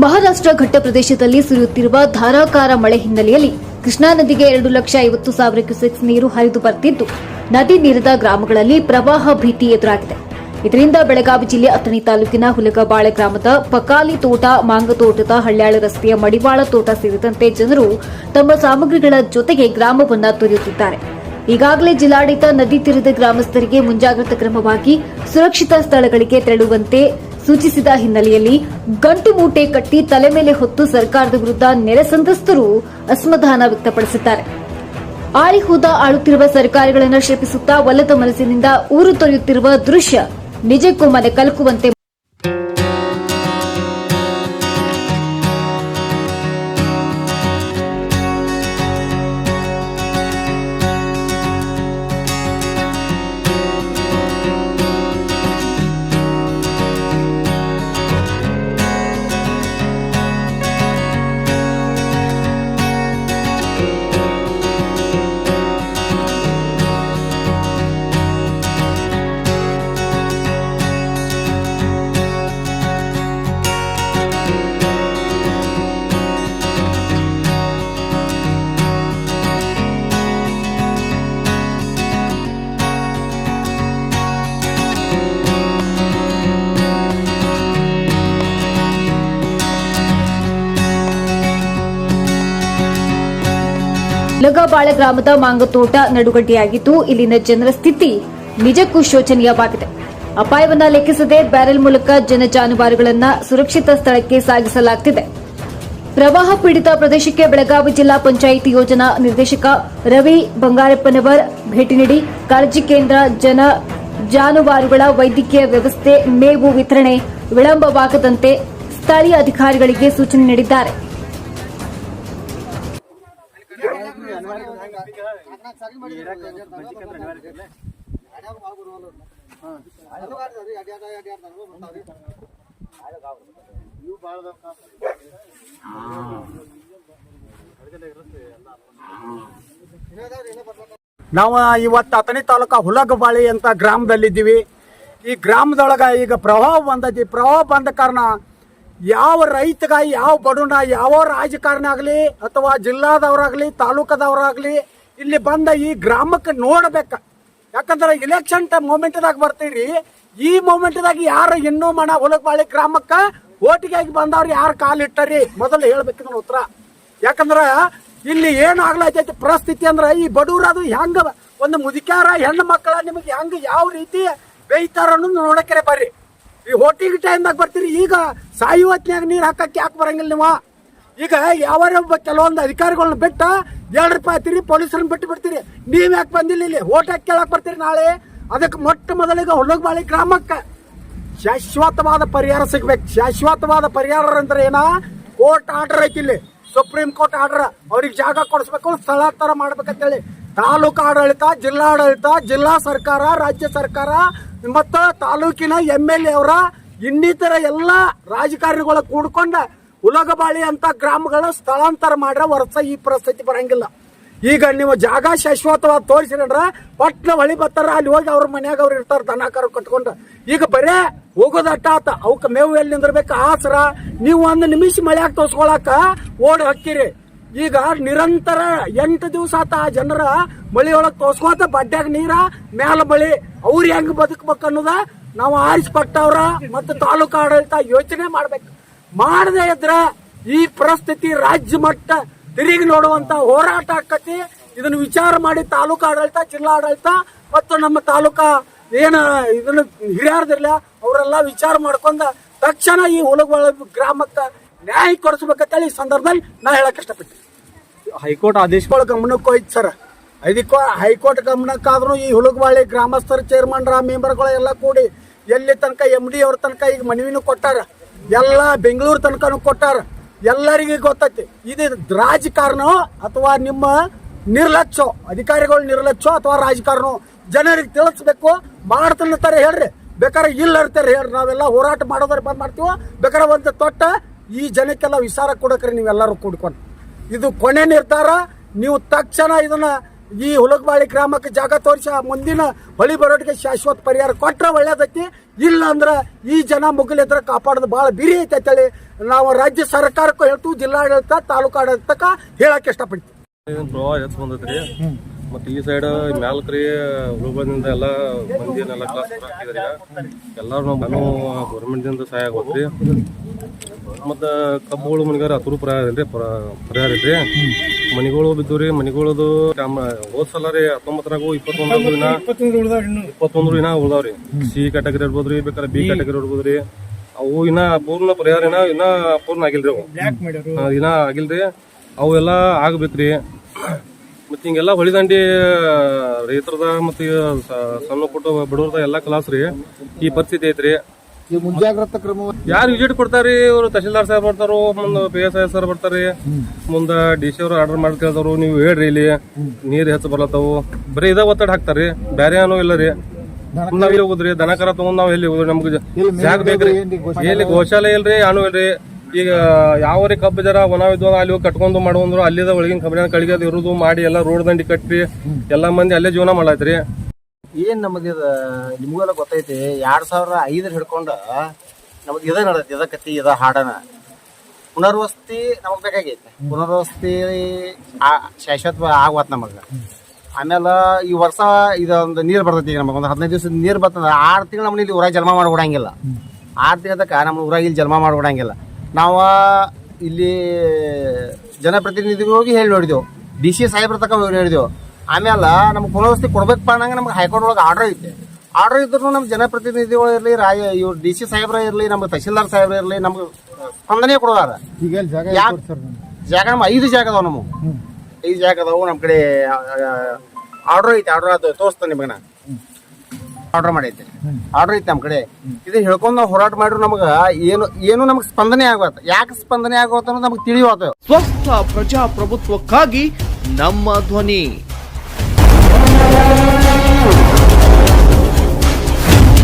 ಮಹಾರಾಷ್ಟ್ರ ಘಟ್ಟ ಪ್ರದೇಶದಲ್ಲಿ ಸುರಿಯುತ್ತಿರುವ ಧಾರಾಕಾರ ಮಳೆ ಹಿನ್ನೆಲೆಯಲ್ಲಿ ಕೃಷ್ಣಾ ನದಿಗೆ ಎರಡು ಲಕ್ಷ ಐವತ್ತು ಸಾವಿರ ಕ್ಯೂಸೆಕ್ಸ್ ನೀರು ಹರಿದು ಬರ್ತಿದ್ದು. ನದಿ ನೀರದ ಗ್ರಾಮಗಳಲ್ಲಿ ಪ್ರವಾಹ ಭೀತಿ ಎದುರಾಗಿದೆ. ಇದರಿಂದ ಬೆಳಗಾವಿ ಜಿಲ್ಲೆ ಅಥಣಿ ತಾಲೂಕಿನ ಹುಲಗಬಾಳೆ ಗ್ರಾಮದ ಪಕಾಲಿ ತೋಟ ಮಾಂಗತೋಟದ ಹಳ್ಯಾಳ ರಸ್ತೆಯ ಮಡಿವಾಳ ತೋಟ ಸೇರಿದಂತೆ ಜನರು ತಮ್ಮ ಸಾಮಗ್ರಿಗಳ ಜೊತೆಗೆ ಗ್ರಾಮವನ್ನು ತೊರೆಯುತ್ತಿದ್ದಾರೆ. ಈಗಾಗಲೇ ಜಿಲ್ಲಾಡಳಿತ ನದಿ ತೀರದ ಗ್ರಾಮಸ್ಥರಿಗೆ ಮುಂಜಾಗ್ರತಾ ಕ್ರಮವಾಗಿ ಸುರಕ್ಷಿತ ಸ್ಥಳಗಳಿಗೆ ತೆರಳುವಂತೆ ಸೂಚಿಸಿದ ಹಿನ್ನೆಲೆಯಲ್ಲಿ ಗಂಟು ಮೂಟೆ ಕಟ್ಟಿ ತಲೆ ಮೇಲೆ ಹೊತ್ತು ಸರ್ಕಾರದ ವಿರುದ್ಧ ನೆರೆ ಸಂತ್ರಸ್ತರು ಅಸಮಾಧಾನ ವ್ಯಕ್ತಪಡಿಸಿದ್ದಾರೆ. ಆಳಿ ಹೋದ ಆಳುತ್ತಿರುವ ಸರ್ಕಾರಗಳನ್ನು ಶಪಿಸುತ್ತಾ ಒಲ್ಲದ ಮನಸ್ಸಿನಿಂದ ಊರು ತೊರೆಯುತ್ತಿರುವ ದೃಶ್ಯ ನಿಜಕ್ಕೂ ಮನೆ ಕಲಕುವಂತೆ ಲಗಬಾಳೆ ಗ್ರಾಮದ ಮಾಂಗತೋಟ ನಡುಗಡ್ಡೆಯಾಗಿದ್ದು ಇಲ್ಲಿನ ಜನರ ಸ್ಥಿತಿ ನಿಜಕ್ಕೂ ಶೋಚನೀಯವಾಗಿದೆ. ಅಪಾಯವನ್ನ ಲೆಕ್ಕಿಸದೆ ಬ್ಯಾರೆಲ್ ಮೂಲಕ ಜನ ಜಾನುವಾರುಗಳನ್ನ ಸುರಕ್ಷಿತ ಸ್ಥಳಕ್ಕೆ ಸಾಗಿಸಲಾಗುತ್ತಿದೆ ಪ್ರವಾಹ ಪೀಡಿತ ಪ್ರದೇಶಕ್ಕೆ ಬೆಳಗಾವಿ ಜಿಲ್ಲಾ ಪಂಚಾಯಿತಿ ಯೋಜನಾ ನಿರ್ದೇಶಕ ರವಿ ಬಂಗಾರಪ್ಪನವರ್ ಭೇಟಿ ನೀಡಿ ಕಾಳಜಿ ಕೇಂದ್ರ ಜನ ಜಾನುವಾರುಗಳ ವೈದ್ಯಕೀಯ ವ್ಯವಸ್ಥೆ, ಮೇವು ವಿತರಣೆ ವಿಳಂಬವಾಗದಂತೆ ಸ್ಥಳೀಯ ಅಧಿಕಾರಿಗಳಿಗೆ ಸೂಚನೆ ನೀಡಿದ್ದಾರೆ. ನಾವು ಇವತ್ತು ಅಥಣಿ ತಾಲೂಕ ಹುಲಗಬಾಳಿ ಅಂತ ಗ್ರಾಮದಲ್ಲಿದ್ದೀವಿ. ಈ ಗ್ರಾಮದೊಳಗ ಈಗ ಪ್ರವಾಹ ಬಂದೈತಿ. ಪ್ರವಾಹ ಬಂದ ಕಾರಣ ಯಾವ ರೈತಗ ಯಾವ ಬಡವನ ಯಾವ ರಾಜಕಾರಣ ಆಗಲಿ ಅಥವಾ ಜಿಲ್ಲಾದವರಾಗಲಿ ತಾಲೂಕದವರಾಗಲಿ ಇಲ್ಲಿ ಬಂದ ಈ ಗ್ರಾಮಕ್ಕೆ ನೋಡ್ಬೇಕ. ಯಾಕಂದ್ರೆ ಎಲೆಕ್ಷನ್ ಟೈಮ್ ಮೂಮೆಂಟ್ದಾಗ ಬರ್ತೀರಿ, ಈ ಮೂಮೆಂಟ್ದಾಗ ಯಾರು ಇನ್ನೂ ಮಣ ಹುಲಗಬಾಳಿ ಗ್ರಾಮಕ್ಕೆ ಓಟಿಗಾಗಿ ಬಂದವ್ರು ಯಾರು ಕಾಲಿಟ್ಟರಿ ಮೊದಲು ಹೇಳ್ಬೇಕು ನನ್ನ ಉತ್ತರ. ಯಾಕಂದ್ರೆ ಇಲ್ಲಿ ಏನು ಆಗ್ಲೈತೈತಿ ಪರಿಸ್ಥಿತಿ ಅಂದ್ರೆ ಈ ಬಡವ್ರ ಅದು ಹೆಂಗ ಒಂದು ಮುದುಕ್ಯಾರ ಹೆಣ್ಣು ಮಕ್ಕಳ ನಿಮಗೆ ಹೆಂಗ ಯಾವ ರೀತಿ ಬೇಯ್ತಾರ ಅನ್ನೋದು ನೋಡಕ್ಕೆ ಬರ್ರಿ. ಈ ಹೋಟಿಗೆ ಟೈಮ್ದಾಗ ಬರ್ತೀರಿ, ಈಗ ಸಾಯುವತ್ನ್ಯಾಗ ನೀರು ಹಾಕಕ್ಕೆ ಯಾಕೆ ಬರಂಗಿಲ್ಲ ನೀವು? ಈಗ ಯಾವ ಕೆಲವೊಂದು ಅಧಿಕಾರಿಗಳನ್ನ ಬಿಟ್ಟ ಎರಡು ರೂಪಾಯಿ ಹಾಕ್ತೀರಿ ಪೊಲೀಸರನ್ನ ಬಿಟ್ಟು ಬಿಡ್ತೀರಿ. ನೀವು ಯಾಕೆ ಬಂದಿಲ್ಲ ಇಲ್ಲಿ? ಓಟ್ ಹಾಕಿ ಕೇಳಕ್ ಬರ್ತೀರಿ ನಾಳೆ? ಅದಕ್ಕೆ ಮೊಟ್ಟ ಮೊದಲಿಗೆ ಹುಡುಗಬಾಳಿ ಗ್ರಾಮಕ್ಕೆ ಶಾಶ್ವತವಾದ ಪರಿಹಾರ ಸಿಗ್ಬೇಕು. ಶಾಶ್ವತವಾದ ಪರಿಹಾರ ಅಂದ್ರೆ ಏನ? ಕೋರ್ಟ್ ಆರ್ಡರ್ ಐತಿ ಇಲ್ಲಿ. Supreme court order. ಅವ್ರಿಗೆ ಜಾಗ ಕೊಡಿಸ್ಬೇಕು, ಸ್ಥಳಾಂತರ ಮಾಡ್ಬೇಕಂತೇಳಿ. ತಾಲೂಕು ಆಡಳಿತ ಜಿಲ್ಲಾ ಆಡಳಿತ ಜಿಲ್ಲಾ ಸರ್ಕಾರ, ರಾಜ್ಯ ಸರ್ಕಾರ, ಮತ್ತು ತಾಲೂಕಿನ ಎಂ ಎಲ್ ಎ ಅವರ ಇನ್ನಿತರ ಎಲ್ಲ ರಾಜಕಾರಣಿಗಳ ಕೂಡ್ಕೊಂಡ ಉಲಗಬಾಳಿ ಅಂತ ಗ್ರಾಮಗಳ ಸ್ಥಳಾಂತರ ಮಾಡ್ರೆ ವರ್ಷ ಈ ಪರಿಸ್ಥಿತಿ ಬರಂಗಿಲ್ಲ. ಈಗ ನೀವು ಜಾಗ ಶಾಶ್ವತವಾಗಿ ತೋರಿಸಿದ್ರ ಪಟ್ನ ಹೊಳಿ ಬರ್ತಾರ, ಅಲ್ಲಿ ಹೋಗಿ ಅವ್ರ ಮನ್ಯಾಗ ಅವ್ರು ಇರ್ತಾರ, ದನ ಕರು ಕಟ್ಕೊಂಡು. ಈಗ ಬರೇ ಹೋಗೋದಟ್ಟ ಆತ, ಅವಕ್ಕೆ ಮೇವು ಎಲ್ಲಿ ನಿಂದಿರ್ಬೇಕು, ಆಸರ. ನೀವು ಒಂದು ನಿಮಿಷ ಮಳೆಯಾಗ ತೋರ್ಸ್ಕೊಳಕ ಓಡ್ ಹಾಕಿರಿ ಈಗ ನಿರಂತರ ಎಂಟು ದಿವಸ ಆತ ಆ ಜನರ ಮಳಿಯೊಳಗೆ ತೋರ್ಸ್ಕೊತ ಬಡ್ಡ್ಯಾಗ ನೀರ, ಮ್ಯಾಲ ಮಳಿ. ಅವ್ರು ಹೆಂಗ್ ಬದುಕ್ಬೇಕು ಅನ್ನೋದ ನಾವು ಆರಿಸ್ಕೊಟ್ಟವ್ರ ಮತ್ತು ತಾಲೂಕು ಆಡಳಿತ ಯೋಚನೆ ಮಾಡ್ಬೇಕು. ಮಾಡದೇ ಇದ್ರ ಈ ಪರಿಸ್ಥಿತಿ ರಾಜ್ಯ ಮಟ್ಟ ತಿರುಗಿ ನೋಡುವಂತ ಹೋರಾಟ ಆಕತಿ. ಇದನ್ನ ವಿಚಾರ ಮಾಡಿ ತಾಲೂಕು ಆಡಳಿತ, ಜಿಲ್ಲಾ ಆಡಳಿತ ಮತ್ತು ನಮ್ಮ ತಾಲೂಕಾ ಏನ ಇದನ್ನ ಹಿರಿಯರ್ದಿರ್ಲ, ಅವರೆಲ್ಲ ವಿಚಾರ ಮಾಡ್ಕೊಂಡ ತಕ್ಷಣ ಈ ಹುಲಗಳ ಗ್ರಾಮಕ್ಕೆ ನ್ಯಾಯ ಕೊಡಿಸ್ಬೇಕಂತೇಳಿ ಈ ಸಂದರ್ಭದಲ್ಲಿ ನಾ ಹೇಳಕ್ ಇಷ್ಟಪಡ್ತೀನಿ. ಹೈಕೋರ್ಟ್ ಆದೇಶಗಳ ಗಮನಕ್ಕೆ ಹೋಯ್ತು ಸರ್. ಅದಕ್ಕೆ ಹೈಕೋರ್ಟ್ ಗಮನಕ್ಕಾದ್ರೂ ಈ ಹುಲಗವಾಳಿ ಗ್ರಾಮಸ್ಥರ ಚೇರ್ಮನ್ರ ಮೆಂಬರ್ಗಳು ಎಲ್ಲ ಕೂಡಿ ಎಲ್ಲಿ ತನಕ ಎಂ ಡಿ ಅವ್ರ ತನಕ ಈಗ ಮನವಿನೂ ಕೊಟ್ಟಾರ. ಎಲ್ಲ ಬೆಂಗಳೂರು ತನಕನೂ ಕೊಟ್ಟಾರ. ಎಲ್ಲರಿಗೂ ಗೊತ್ತೈತಿ. ಇದು ರಾಜಕಾರಣ ಅಥವಾ ನಿಮ್ಮ ನಿರ್ಲಕ್ಷ್ಯ ಅಧಿಕಾರಿಗಳು ನಿರ್ಲಕ್ಷ್ಯ ಅಥವಾ ರಾಜಕಾರಣ? ಜನರಿಗೆ ತಿಳಿಸ್ಬೇಕು. ಮಾಡ್ತಾನೆ ಹೇಳ್ರಿ. ಬೇಕಾದ್ರೆ ಇಲ್ಲ ಇರ್ತಾರೆ ಹೇಳ್ರಿ. ನಾವೆಲ್ಲ ಹೋರಾಟ ಮಾಡೋದ್ರ ಬಂದ್ ಮಾಡ್ತೀವೋ? ಬೇಕಾದ್ರೆ ಒಂದು ತೊಟ್ಟ ಈ ಜನಕ್ಕೆಲ್ಲ ವಿಚಾರ ಕೊಡಕ್ರಿ ನೀವೆಲ್ಲರೂ ಕೂಡ್ಕೊಂಡು. ಇದು ಕೊನೆ ನಿರ್ಧಾರ. ನೀವು ತಕ್ಷಣ ಇದನ್ನ ಈ ಹುಲಗಬಾಳಿ ಗ್ರಾಮಕ್ಕೆ ಜಾಗ ತೋರಿಸಿ ಮುಂದಿನ ಹೊಳಿ ಬರೋಟಿಗೆ ಶಾಶ್ವತ ಪರಿಹಾರ ಕೊಟ್ಟರೆ ಒಳ್ಳೇದೈತಿ. ಇಲ್ಲ ಅಂದ್ರೆ ಈ ಜನ ಮುಗಿಲಿದ್ರೆ ಕಾಪಾಡೋದು ಭಾಳ ಬಿರಿ ಐತೆ ನಾವು ರಾಜ್ಯ ಸರ್ಕಾರಕ್ಕೂ ಹೇಳ್ತು ಜಿಲ್ಲಾಡಳಿತ ತಾಲೂಕು ಆಡಳಿತಕ್ಕೆ ಹೇಳಕ್ಕೆ ಇಷ್ಟಪಡ್ತೀವಿ ಪ್ರವಾಹ ಹೆಚ್ಚು ಬಂದೈತ್ರಿ? ಮತ್ತೆ ಈ ಸೈಡ್ ಮ್ಯಾಲ್ಕ್ರಿ ಹುಡುಗದಿಂದ ಎಲ್ಲ ಮಂದಿನೆಲ್ಲ ಕ್ಲಾಸ್ ಹಾಕಿದ್ರಿ ಎಲ್ಲಾರು ನಾವು ನಾನು ಗೌರ್ಮೆಂಟ್ ದಿಂದ ಸಹಾಯ ಆಗೋತ್ರಿ ಮತ್ತು ಕಬ್ಬುಗಳು ಮನೆಗಾರ ಹತ್ತು ಪರಿಹಾರ ಪ್ರ- ಪರಿಹಾರ ಐತ್ರಿ ಮನಿಗಳು ಬಿದ್ದು ಮನಿಗಳದು ಹೋದ ಸಲ ರೀ ಹತ್ತೊಂಬತ್ತರಾಗು ಇಪ್ಪತ್ತೊಂದು ದಿನ ಇಪ್ಪತ್ತೊಂದು ದಿನ ಉಳ್ದಾವ್ರಿ. ಸಿ ಕ್ಯಾಟಗರಿ ರೀ ಬೇಕಾದ್ರೆ ಬಿ ಕ್ಯಾಟಗರಿ ರೀ ಅವು ಇನ್ನ ಪೂರ್ಣ ಪರಿಹಾರ ಇನ್ನ ಇನ್ನ ಪೂರ್ಣ ಆಗಿಲ್ರಿ ಅವು. ಇನ್ನ ಆಗಿಲ್ರಿ. ಅವು ಎಲ್ಲ ಆಗ್ಬೇಕ್ರಿ. ಮತ್ತೆ ಹಿಂಗೆಲ್ಲ ಹೊಳಿದಂಡಿ ರೈತರದ ಮತ್ತೆ ಸಣ್ಣ ಪುಟ್ಟ ಬಡವ್ರದ ಎಲ್ಲ ಕ್ಲಾಸ್ ರೀ. ಈ ಪರಿಸ್ಥಿತಿ ಐತ್ರಿ. ಈ ಮುಂಜಾಗ್ರತಾ ಕ್ರಮ ಯಾರು ವಿಸಿಟ್ ಕೊಡ್ತಾರಿ? ಇವರು ತಹಶೀಲ್ದಾರ್ ಸಾಹೇಬ್ ಬರ್ತಾರೋ ಮುಂದೆ ಪಿ ಎಸ್ ಐ ಸರ್ ಬರ್ತಾರೆ. ಮುಂದ ಡಿ ಸಿ ಅವ್ರು ಆರ್ಡರ್ ಮಾಡಿ ಕೇಳ್ತಾರು ನೀವು ಹೇಳ್ರಿ ಇಲ್ಲಿ. ನೀರ್ ಹೆಚ್ಚು ಬರ್ಲತ್ತವು. ಬರೀ ಇದ ಒತ್ತಡ ಹಾಕ್ತಾರ್ರಿ ಬೇರೆ ಏನೋ ಇಲ್ಲ ರೀ. ನಾವ್ ಎಲ್ಲಿ ಹೋಗುದ್ರಿ. ದನಕರ ತಗೊಂಡ್ ನಾವ್ ಎಲ್ಲಿ ಹೋಗುದ್ರಿ? ನಮ್ಗೆ ಜಾಗ ಬೇಕ್ರಿ? ಎಲ್ಲಿ ಗೋಶಾಲೆ ಇಲ್ರಿ ಏನು ಇಲ್ರಿ. ಈಗ ಯಾವ್ರಿ ಕಬ್ಬು ಜರ ಒಣ ಇದ್ವು ಅಲ್ಲಿ ಹೋಗಿ ಕಟ್ಕೊಂಡು ಮಾಡುವಂದ್ರು ಅಲ್ಲಿದ ಒಳಗಿನ ಕಬ್ಬಿನ ಕಳಿಗೆ ಅದು ಇರುದು ಮಾಡಿ ಎಲ್ಲ ರೋಡ್ ದಂಡಿ ಕಟ್ಟಿ ಎಲ್ಲಾ ಮಂದಿ ಅಲ್ಲೇ ಜೀವನ ಮಾಡಾಯ್ತ್ರಿ ಏನ್ ನಮ್ಮದು ಇದು, ನಿಮ್ಗೆಲ್ಲ ಗೊತ್ತೈತಿ, ಎರಡ್ ಸಾವಿರ ಐದರ ಹಿಡ್ಕೊಂಡು ನಮ್ದು ಇದ ನಡತಿ ಇದ ಕತ್ತಿ, ಇದ ಹಾಡನ. ಪುನರ್ವಸತಿ ನಮಗ್ ಬೇಕಾಗೈತಿ. ಪುನರ್ವಸತಿ ಶಾಶ್ವತ ಆಗ್ವತ್ ನಮಗ. ಆಮೇಲೆ ಈ ವರ್ಷ ಇದೊಂದು ನೀರ್ ಬರ್ತೈತಿ ನಮಗೆ ಒಂದು ಹದಿನೈದು ದಿವಸ ನೀರ್ ಬರ್ತದ, ಆರು ತಿಂಗಳು ನಮ್ಮ ಇಲ್ಲಿ ಊರಾಗ ಜನ್ಮ ಮಾಡ್ಬಿಡಂಗಿಲ್ಲ ಆರು ತಿಂಗಳತಕ್ಕ ನಮ್ಮ ಊರಾಗ ಇಲ್ಲಿ ಜನ್ಮ ಮಾಡ್ಬಿಡಂಗಿಲ್ಲ ನಾವು ಇಲ್ಲಿ ಜನಪ್ರತಿನಿಧಿಗಳು ಹೋಗಿ ಹೇಳಿ ನೋಡಿದೆವು. ಡಿ ಸಿ ಸಾಹೇಬ್ರ ತಕ ಹೋಗಿ ನೋಡಿದೆವು. ಆಮೇಲೆ ನಮ್ಗೆ ಪುನರ್ವಸತಿ ಕೊಡ್ಬೇಕು ಅನ್ನಂಗೆ ನಮ್ಗೆ ಹೈಕೋರ್ಟ್ ಒಳಗೆ ಆರ್ಡರ್ ಐತೆ. ಆರ್ಡರ್ ಇದ್ರು ನಮ್ಮ ಜನಪ್ರತಿನಿಧಿಗಳು ಇರಲಿ ರಾಯ ಇವ್ರು ಡಿ ಸಿ ಸಾಹೇಬ್ರ ಇರಲಿ ನಮ್ಮ ತಹಶೀಲ್ದಾರ್ ಸಾಹೇಬ್ರ ಇರಲಿ ನಮ್ಗೆ ಸ್ಪಂದನೆ ಕೊಡೋದಾರ ಜಾಗ ಯಾಕ್- ಸರ್ ಜಾಗ ನಮ್ಮ ಐದು ಜಾಗ ಅದಾವ ನಮಗೆ. ಐದು ಜಾಗ ಅದಾವು ನಮ್ಮ ಕಡೆ ಆರ್ಡರ್ ಐತೆ ಆರ್ಡರ್ ಅದು ತೋರಿಸ್ತೇನೆ ನಿಮಗೆ ನಾ. ಆರ್ಡರ್ ಮಾಡೈತೆ. ಆರ್ಡರ್ ಐತೆ ನಮ್ಮ ಕಡೆ. ಇದು ಹೇಳ್ಕೊಂಡು ನಾವು ಹೋರಾಟ ಮಾಡಿದ್ರು ನಮಗೆ ಏನು ಏನು ನಮ್ಗೆ ಸ್ಪಂದನೆ ಆಗುತ್ತೆ ಯಾಕೆ ಸ್ಪಂದನೆ ಆಗುತ್ತೆ ಅನ್ನೋದು ನಮ್ಗೆ ತಿಳಿಯೋತ ಸ್ವಸ್ಥ ಪ್ರಜಾಪ್ರಭುತ್ವಕ್ಕಾಗಿ ನಮ್ಮ ಧ್ವನಿ. Let's go.